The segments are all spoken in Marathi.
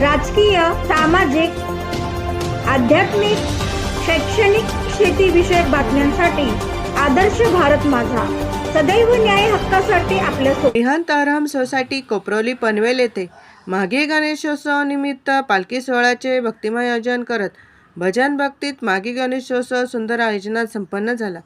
राजकीय सामाजिक आध्यात्मिक शैक्षणिक शेतीविषयक बातम्यांसाठी आदर्श भारत माझा. सदैव न्याय हक्कासाठी आपल्या सो आराम सोसायटी कोपरोली पनवेल येथे मागे गणेशोत्सवानिमित्त पालखी सोहळ्याचे भक्तिमय आयोजन करत भजन भक्तीत माघी गणेशोत्सव सुंदर आयोजनात संपन्न झाला.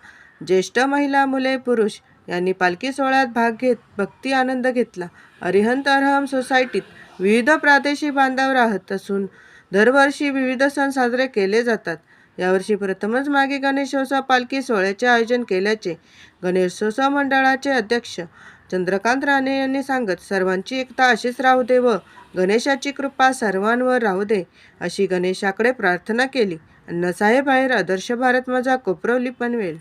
ज्येष्ठ महिला मुले पुरुष यांनी पालखी सोहळ्यात भाग घेत भक्ती आनंद घेतला. अरिहंत अरहम सोसायटीत विविध प्रादेशिक बांधव राहत असून दरवर्षी विविध सण साजरे केले जातात. यावर्षी प्रथमच मागे गणेशोत्सव पालखी सोहळ्याचे आयोजन केल्याचे गणेशोत्सव मंडळाचे अध्यक्ष चंद्रकांत राणे यांनी सांगत सर्वांची एकता अशीच राहू दे व गणेशाची कृपा सर्वांवर राहू दे अशी गणेशाकडे प्रार्थना केली. अण्णासाहेब आहेर आदर्श भारत माझा कोपरवली पनवेल.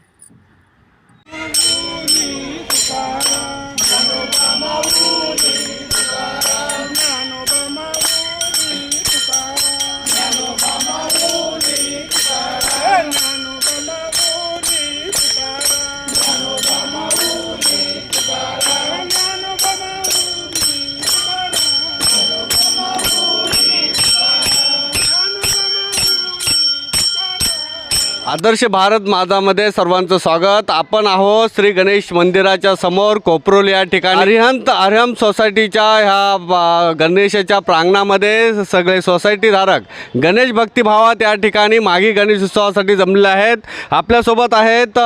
आदर्श भारत माझामध्ये सर्वांचं स्वागत. आपण आहोत श्री गणेश मंदिराच्या समोर कोपरोल या ठिकाणी. अरिहंत अरिहम सोसायटीच्या ह्या गणेशाच्या प्रांगणामध्ये सगळे सोसायटीधारक गणेश भक्तिभावात या ठिकाणी मागी गणेश उत्सवासाठी जमलेले आहेत. आपल्यासोबत आहेत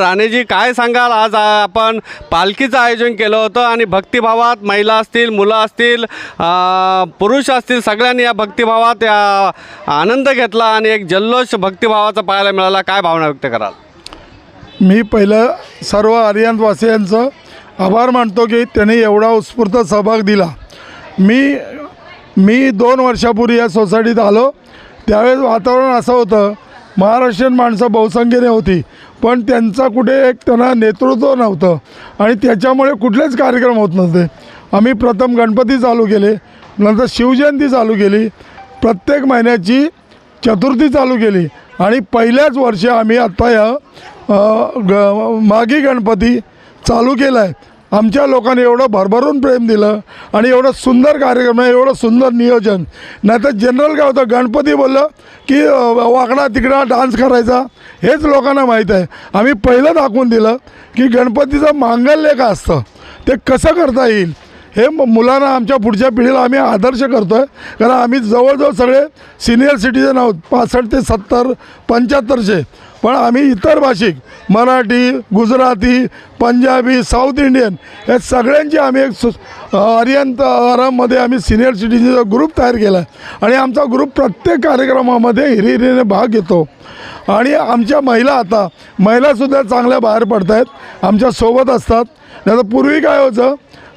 राणेजी काय सांगाल? आज आपण पालखीचं आयोजन केलं होतं आणि भक्तिभावात महिला असतील मुलं असतील पुरुष असतील सगळ्यांनी या भक्तिभावात या आनंद घेतला आणि एक जल्लोष भक्तिभावाचा पाहायला मिळाला काय भावना व्यक्त कराल? मी पहिलं सर्व आर्यंतवासियांचं आभार मानतो की त्यांनी एवढा उत्स्फूर्त सहभाग दिला. मी मी दोन वर्षापूर्वी या सोसायटीत आलो. त्यावेळेस वातावरण असं होतं महाराष्ट्रीयन माणसं बहुसंख्येने होती पण त्यांचा कुठे एक त्यांना नेतृत्व नव्हतं आणि त्याच्यामुळे कुठलेच कार्यक्रम होत नव्हते. आम्ही प्रथम गणपती चालू केले नंतर शिवजयंती चालू केली प्रत्येक महिन्याची चतुर्थी चालू केली आणि पहिल्याच वर्षी आम्ही आत्ता या ग मागी गणपती चालू केला आहे आमच्या लोकांनी एवढं भरभरून प्रेम दिलं आणि एवढं सुंदर कार्यक्रम आहे एवढं सुंदर नियोजन. नाही तर जनरल काय होतं गणपती बोललं की वाकडा तिकडा डान्स करायचा हेच लोकांना माहीत आहे. आम्ही पहिलं दाखवून दिलं की गणपतीचं मांगल्य का असतं ते कसं करता येईल? हे म- मुलांना आमच्या पुढच्या पिढीला आम्ही आदर्श करतो आहे कारण आम्ही जवळजवळ सगळे सिनियर सिटीजन आहोत. पासष्ट ते सत्तर पंच्याहत्तरचे पण आम्ही इतर भाषिक मराठी गुजराती पंजाबी साऊथ इंडियन या सगळ्यांची आम्ही एक सु अरियंत आराममध्ये आम्ही सिनियर सिटीजनचा ग्रुप तयार केला आहे आणि आमचा ग्रुप प्रत्येक कार्यक्रमामध्ये हिरिहिरीने भाग घेतो. आणि आमच्या महिला आता महिलासुद्धा चांगल्या बाहेर पडत आहेत आमच्यासोबत असतात. नाही तर पूर्वी काय होतं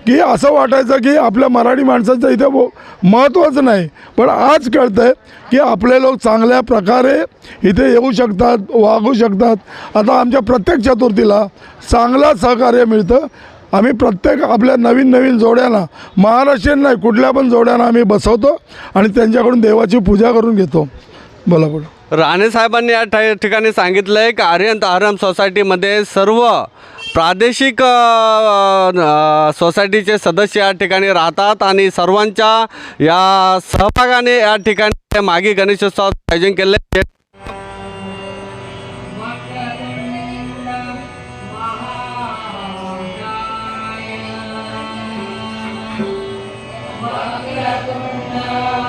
की असं वाटायचं की आपल्या मराठी माणसाचं इथे बो महत्त्वच नाही. पण आज कळतं आहे की आपले लोक चांगल्या प्रकारे इथे येऊ शकतात वागू शकतात. आता आमच्या प्रत्येक चतुर्थीला चांगला सहकार्य मिळतं. आम्ही प्रत्येक आपल्या नवीन नवीन जोड्यांना महाराष्ट्रीयन नाही कुठल्या पण जोड्यांना आम्ही बसवतो आणि त्यांच्याकडून देवाची पूजा करून घेतो. बोला बोला. राणे साहेबांनी या ठिकाणी सांगितलं आहे की आर्यंत आराम सोसायटीमध्ये सर्व प्रादेशिक सोसायटीचे सदस्य या ठिकाणी राहतात आणि सर्वांच्या या सहभागाने या ठिकाणी मागे गणेशोत्सव आयोजन केले. Bhagavad